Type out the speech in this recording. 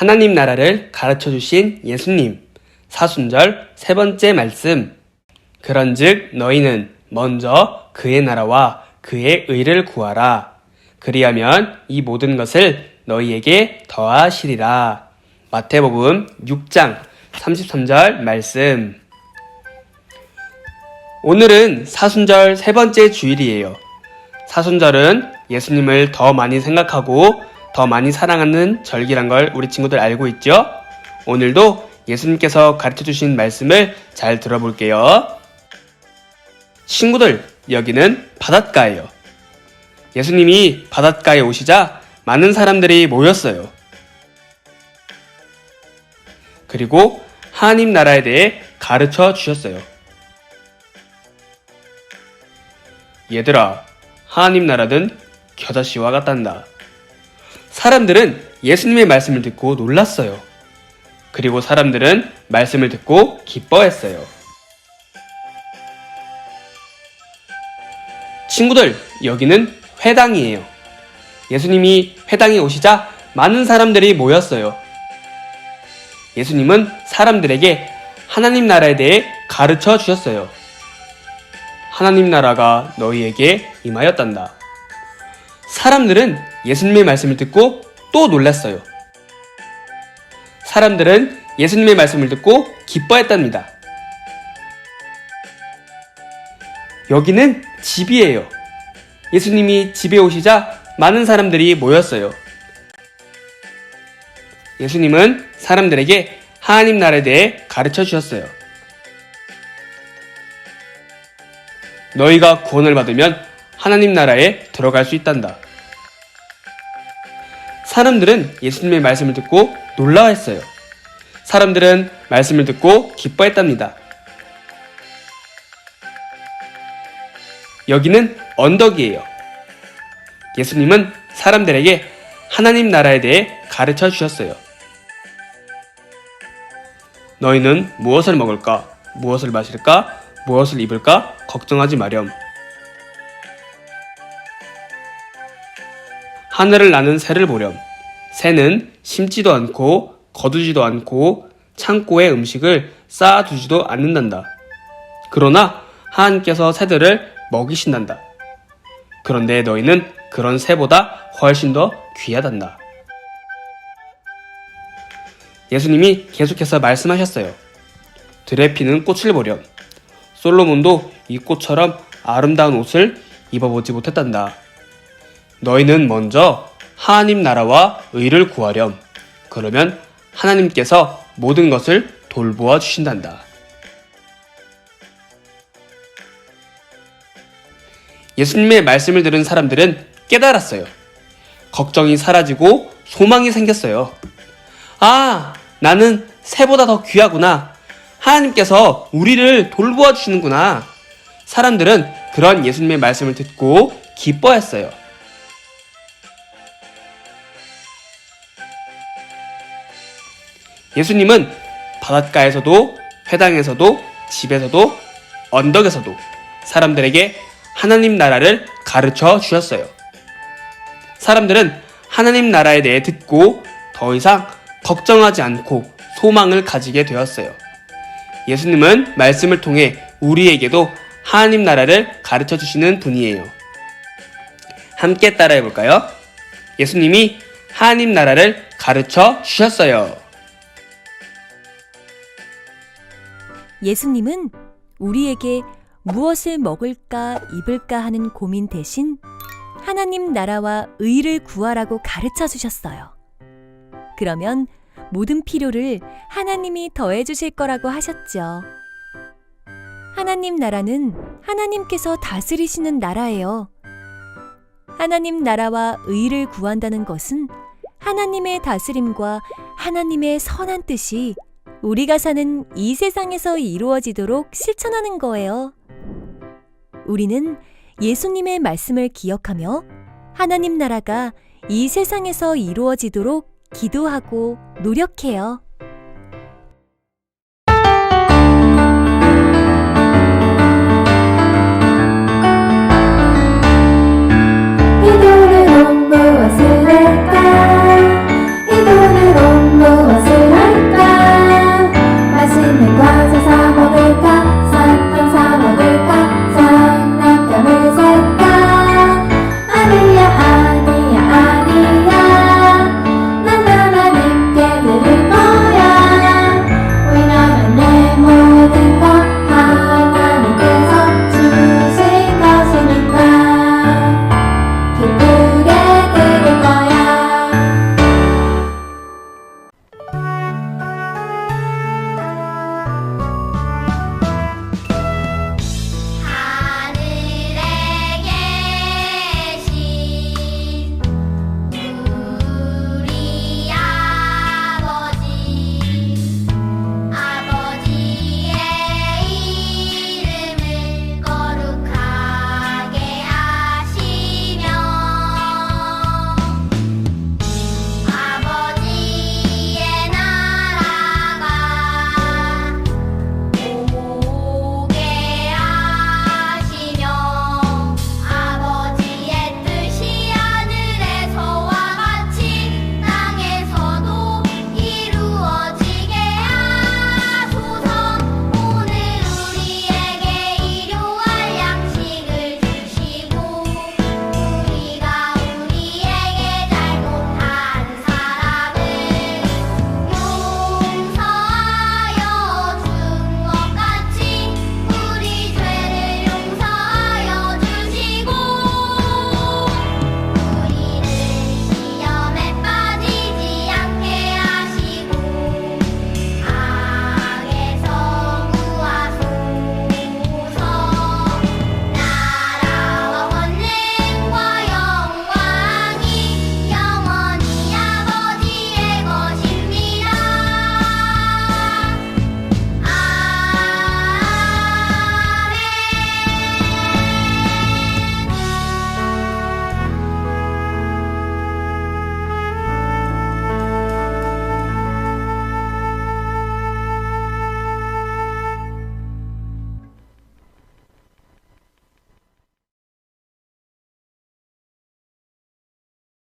하나님 나라를 가르쳐 주신 예수님. 사순절 세 번째 말씀. 그런즉 너희는 먼저 그의 나라와 그의 의를 구하라. 그리하면 이 모든 것을 너희에게 더하시리라. 마태복음 6장 33절 말씀. 오늘은 사순절 세 번째 주일이에요. 사순절은 예수님을 더 많이 생각하고 더 많이 사랑하는 절기란 걸 우리 친구들 알고 있죠? 오늘도 예수님께서 가르쳐 주신 말씀을 잘 들어볼게요. 친구들, 여기는 바닷가예요. 예수님이 바닷가에 오시자 많은 사람들이 모였어요. 그리고 하나님 나라에 대해 가르쳐 주셨어요. 얘들아, 하나님 나라는 겨자씨와 같단다. 사람들은 예수님의 말씀을 듣고 놀랐어요. 그리고 사람들은 말씀을 듣고 기뻐했어요. 친구들, 여기는 회당이에요. 예수님이 회당에 오시자 많은 사람들이 모였어요. 예수님은 사람들에게 하나님 나라에 대해 가르쳐 주셨어요. 하나님 나라가 너희에게 임하였단다. 사람들은 예수님의 말씀을 듣고 또 놀랐어요. 사람들은 예수님의 말씀을 듣고 기뻐했답니다. 여기는 집이에요. 예수님이 집에 오시자 많은 사람들이 모였어요. 예수님은 사람들에게 하나님 나라에 대해 가르쳐 주셨어요. 너희가 구원을 받으면 하나님 나라에 들어갈 수 있단다. 사람들은 예수님의 말씀을 듣고 놀라워했어요. 사람들은 말씀을 듣고 기뻐했답니다. 여기는 언덕이에요. 예수님은 사람들에게 하나님 나라에 대해 가르쳐 주셨어요. 너희는 무엇을 먹을까? 무엇을 마실까? 무엇을 입을까? 걱정하지 마렴. 하늘을 나는 새를 보렴. 새는 심지도 않고 거두지도 않고 창고에 음식을 쌓아두지도 않는단다. 그러나 하나님께서 새들을 먹이신단다. 그런데 너희는 그런 새보다 훨씬 더 귀하단다. 예수님이 계속해서 말씀하셨어요. 들에 피는 꽃을 보렴. 솔로몬도 이 꽃처럼 아름다운 옷을 입어보지 못했단다. 너희는 먼저 하나님 나라와 의를 구하렴. 그러면 하나님께서 모든 것을 돌보아 주신단다. 예수님의 말씀을 들은 사람들은 깨달았어요. 걱정이 사라지고 소망이 생겼어요. 아, 나는 새보다 더 귀하구나. 하나님께서 우리를 돌보아 주시는구나. 사람들은 그런 예수님의 말씀을 듣고 기뻐했어요. 예수님은 바닷가에서도 회당에서도 집에서도 언덕에서도 사람들에게 하나님 나라를 가르쳐 주셨어요. 사람들은 하나님 나라에 대해 듣고 더 이상 걱정하지 않고 소망을 가지게 되었어요. 예수님은 말씀을 통해 우리에게도 하나님 나라를 가르쳐 주시는 분이에요. 함께 따라해 볼까요? 예수님이 하나님 나라를 가르쳐 주셨어요. 예수님은 우리에게 무엇을 먹을까 입을까 하는 고민 대신 하나님 나라와 의를 구하라고 가르쳐 주셨어요. 그러면 모든 필요를 하나님이 더해 주실 거라고 하셨죠. 하나님 나라는 하나님께서 다스리시는 나라예요. 하나님 나라와 의를 구한다는 것은 하나님의 다스림과 하나님의 선한 뜻이 우리가 사는 이 세상에서 이루어지도록 실천하는 거예요. 우리는 예수님의 말씀을 기억하며 하나님 나라가 이 세상에서 이루어지도록 기도하고 노력해요.